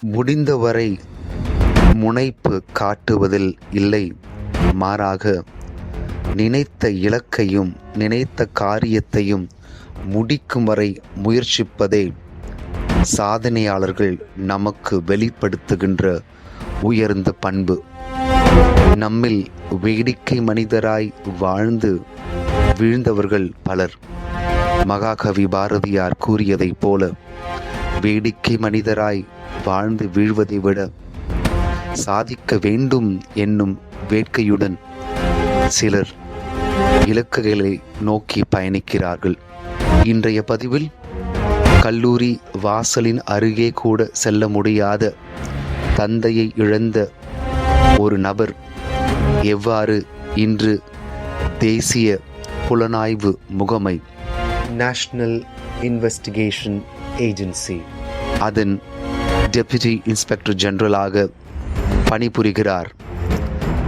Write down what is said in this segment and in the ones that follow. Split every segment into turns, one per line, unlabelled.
முடிந்தவரை முனைப்பு காட்டுவதில் இல்லை. மாறாக நினைத்த இலக்கையும் நினைத்த காரியத்தையும் முடிக்கும் வரை முயற்சிப்பதே சாதனையாளர்கள் நமக்கு வெளிப்படுத்துகின்ற உயர்ந்த பண்பு. நம்மில் வேடிக்கை மனிதராய் வாழ்ந்து வீழ்ந்தவர்கள் பலர். மகாகவி பாரதியார் கூறியதைப் போல வேடிக்கை மனிதராய் வாழ்ந்து வீழ்வதை விட சாதிக்க வேண்டும் என்னும் வேட்கையுடன் சிலர் இலக்குகளை நோக்கி பயணிக்கிறார்கள். இன்றைய பதிவில் கல்லூரி வாசலின் அருகே கூட செல்ல முடியாத தந்தையை இழந்த ஒரு நபர் எவ்வாறு இன்று தேசிய புலனாய்வு முகமை
நேஷ்னல் இன்வெஸ்டிகேஷன் ஏஜென்சி
அதன் டெப்யூட்டி இன்ஸ்பெக்டர் ஜெனரலாக பணிபுரிகிறார்.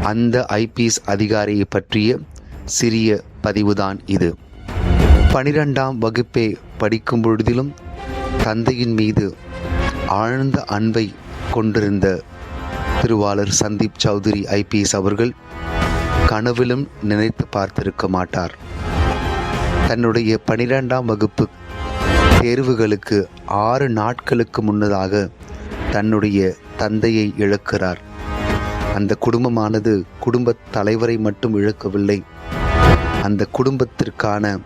அந்த ஐபிஎஸ் அதிகாரியை பற்றிய சிறிய பதிவுதான் இது. பனிரெண்டாம் வகுப்பை படிக்கும் பொழுதிலும் தந்தையின் மீது ஆழ்ந்த அன்பை கொண்டிருந்த திருவாளர் சந்தீப் சௌத்ரி ஐபிஎஸ் அவர்கள் கனவிலும் நினைத்து பார்த்திருக்க மாட்டார். தன்னுடைய பனிரெண்டாம் வகுப்பு தேர்வுகளுக்கு ஆறு நாட்களுக்கு முன்னதாக தன்னுடைய தந்தையை இழக்கிறார். அந்த குடும்பமானது குடும்பத் தலைவரை மட்டும் இழக்கவில்லை. அந்த குடும்பத்திற்கான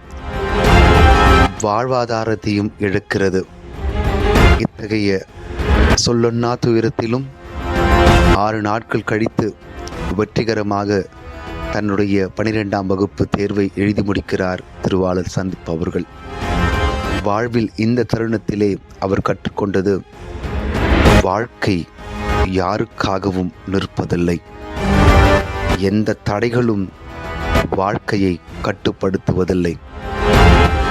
வாழ்வாதாரத்தையும் இழக்கிறது. இத்தகைய சொல்லொன்னா துயரத்திலும் ஆறு நாட்கள் கழித்து வெற்றிகரமாக தன்னுடைய பனிரெண்டாம் வகுப்பு தேர்வை எழுதி முடிக்கிறார் திருவாளர் சந்திப் அவர்கள். வாழ்வில் இந்த தருணத்திலே அவர் கற்றுக்கொண்டது வாழ்க்கை யாருக்காகவும் நிற்பதில்லை. எந்த தடைகளும் வாழ்க்கையை கட்டுப்படுத்துவதில்லை.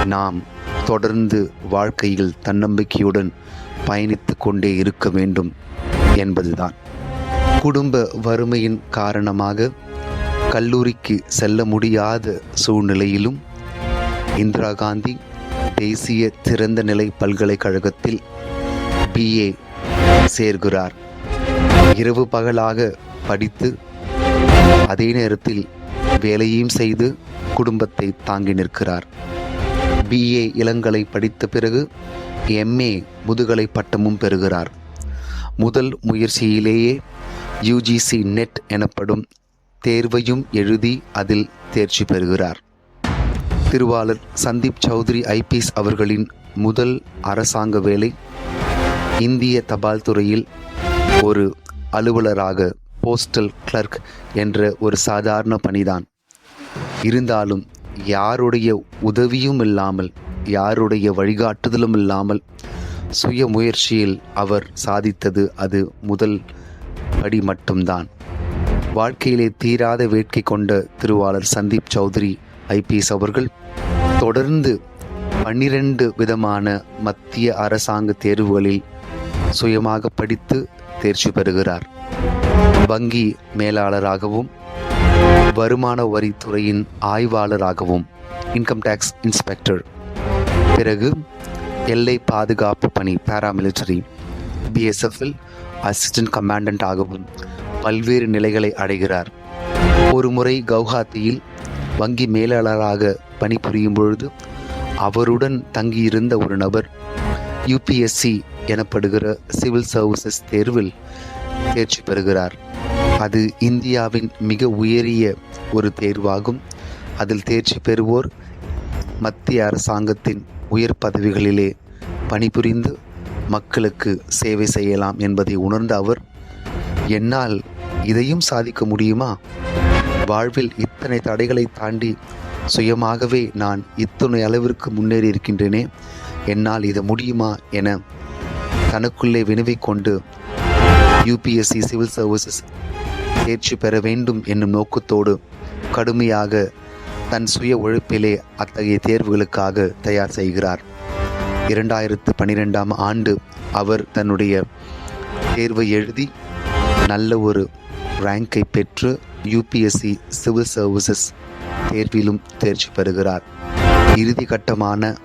நாம் தொடர்ந்து வாழ்க்கையில் தன்னம்பிக்கையுடன் பயணித்து கொண்டே இருக்க வேண்டும் என்பதுதான். குடும்ப வறுமையின் காரணமாக கல்லூரிக்கு செல்ல முடியாத சூழ்நிலையிலும் இந்திரா காந்தி தேசிய திறந்தநிலை பல்கலைக்கழகத்தில் பிஏ சேர்கிறார். இரவு பகலாக படித்து அதே நேரத்தில் வேலையும் செய்து குடும்பத்தை தாங்கி நிற்கிறார். பிஏ இளங்கலை படித்த பிறகு எம்ஏ முதுகலை பட்டமும் பெறுகிறார். முதல் முயற்சியிலேயே யுஜிசி நெட் எனப்படும் தேர்வையும் எழுதி அதில் தேர்ச்சி பெறுகிறார். திருவாளர் சந்தீப் சௌத்ரி ஐபிஎஸ் அவர்களின் முதல் அரசாங்க வேலை இந்திய தபால் துறையில் ஒரு அலுவலராக போஸ்டல் கிளர்க் என்ற ஒரு சாதாரண பணிதான். இருந்தாலும் யாருடைய உதவியும் இல்லாமல் யாருடைய வழிகாட்டுதலும் இல்லாமல் சுய முயற்சியில் அவர் சாதித்தது அது முதல் படி மட்டும்தான். வாழ்க்கையிலே தீராத வேட்கை கொண்ட திருவாளர் சந்தீப் சௌத்ரி ஐபிஎஸ் அவர்கள் தொடர்ந்து பன்னிரண்டு விதமான மத்திய அரசாங்க தேர்வுகளில் சுயமாக படித்து தேர்ச்சி பெறுகிறார். வங்கி மேலாளராகவும் வருமான வரித்துறையின் ஆய்வாளராகவும் இன்கம் டேக்ஸ் இன்ஸ்பெக்டர் பிறகு எல்லை பாதுகாப்பு பணி பாராமிலிட்டரி பிஎஸ்எஃப்இல் அசிஸ்டன்ட் கமாண்டன்ட் ஆகவும் பல்வேறு நிலைகளை அடைகிறார். ஒரு முறை கவுஹாத்தியில் வங்கி மேலாளராக பணிபுரியும் பொழுது அவருடன் தங்கியிருந்த ஒரு நபர் யூபிஎஸ்சி எனப்படுகிற சிவில் சர்வீசஸ் தேர்வில் தேர்ச்சி பெறுகிறார். அது இந்தியாவின் மிக உயரிய ஒரு தேர்வாகும். அதில் தேர்ச்சி பெறுவோர் மத்திய அரசாங்கத்தின் உயர் பதவிகளிலே பணிபுரிந்து மக்களுக்கு சேவை செய்யலாம் என்பதை உணர்ந்த அவர் என்னால் இதையும் சாதிக்க முடியுமா? வாழ்வில் இத்தனை தடைகளை தாண்டி சுயமாகவே நான் இத்தனை அளவிற்கு முன்னேறி இருக்கின்றேனே என்னால் இது முடியுமா என தனக்குள்ளே வினவிக் கொண்டு யூபிஎஸ்சி சிவில் சர்வீசஸ் தேர்ச்சி பெற வேண்டும் என்னும் நோக்கத்தோடு கடுமையாக தன் சுய உழைப்பிலே அத்தகைய தேர்வுகளுக்காக தயார் செய்கிறார். இரண்டாயிரத்து பன்னிரெண்டாம் ஆண்டு அவர் தன்னுடைய தேர்வை எழுதி நல்ல ஒரு ரேங்கை பெற்று யூபிஎஸ்சி சிவில் சர்வீசஸ் தேர்விலும் தேர்ச்சி பெறுகிறார். இறுதி கட்டமான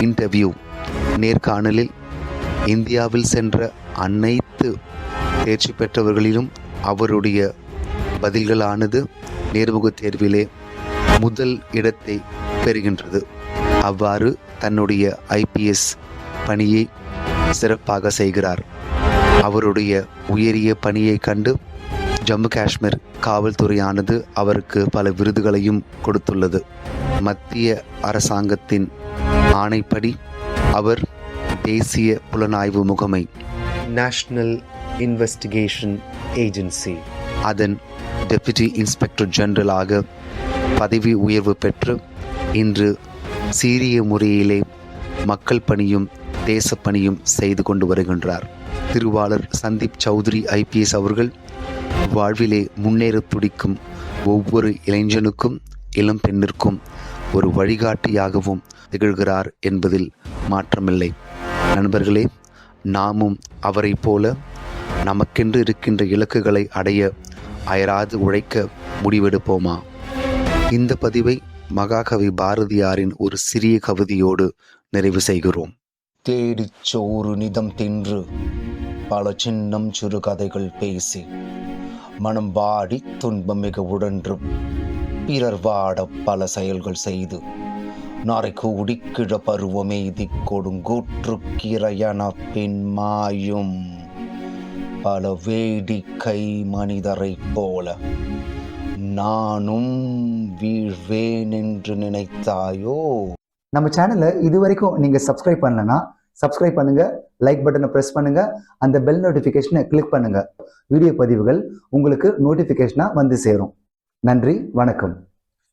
இன்டர்வியூ நேர்காணலில் இந்தியாவில் சென்ற அனைத்து தேர்ச்சி பெற்றவர்களிலும் அவருடைய பதில்களானது நேர்முகத் தேர்விலே முதல் இடத்தை பெறுகின்றது. அவ்வாறு தன்னுடைய ஐபிஎஸ் பணியை சிறப்பாக செய்கிறார். அவருடைய உயரிய பணியை கண்டு ஜம்மு காஷ்மீர் காவல்துறையானது அவருக்கு பல விருதுகளையும் கொடுத்துள்ளது. மத்திய அரசாங்கத்தின் ஆணைப்படி அவர் தேசிய புலனாய்வு முகமை
நேஷனல் இன்வெஸ்டிகேஷன் ஏஜென்சி
அதன் டெப்யூட்டி இன்ஸ்பெக்டர் ஜெனரலாக பதவி உயர்வு பெற்று இன்று சீரிய முறையிலே மக்கள் பணியும் தேசப்பணியும் செய்து கொண்டு வருகின்றார். திருவாளர் சந்தீப் சௌத்ரி ஐபிஎஸ் அவர்கள் வாழ்விலே முன்னேற துடிக்கும் ஒவ்வொரு இளைஞனுக்கும் இளம் பெண்ணிற்கும் ஒரு வழிகாட்டியாகவும் திகழ்கிறார் என்பதில் மாற்றமில்லை. நண்பர்களே நாமும் அவரைப் போல நமக்கென்று இருக்கின்ற இலக்குகளை அடைய அயராது உழைக்க முடிவெடுப்போமா? இந்த பதிவை மகாகவி பாரதியாரின் ஒரு சிறிய கவிதையோடு நிறைவு செய்கிறோம்.
தேடிச் சோறு நிதம் தின்று பல சின்னம் சிறுகதைகள் பேசி மனம் வாடி துன்பம் மிக உடன்று பிறர் வாட பல செயல்கள் செய்து நாரை கூடி கிழ பருவமெய்தி கொடுங்கூற்று கிரையன பின் மாயும். பல வேடிக்கை மனிதரைப் போல நானும் வீழ்வேன் என்று நினைத்தாயோ?
நம்ம சேனலை இதுவரைக்கும் நீங்கள் சப்ஸ்கிரைப் பண்ணலன்னா சப்ஸ்கிரைப் பண்ணுங்க லைக் பட்டனை ப்ரெஸ் பண்ணுங்க அந்த பெல் நோட்டிஃபிகேஷனை கிளிக் பண்ணுங்க. வீடியோ பதிவுகள் உங்களுக்கு நோட்டிஃபிகேஷனாக வந்து சேரும். நன்றி வணக்கம்.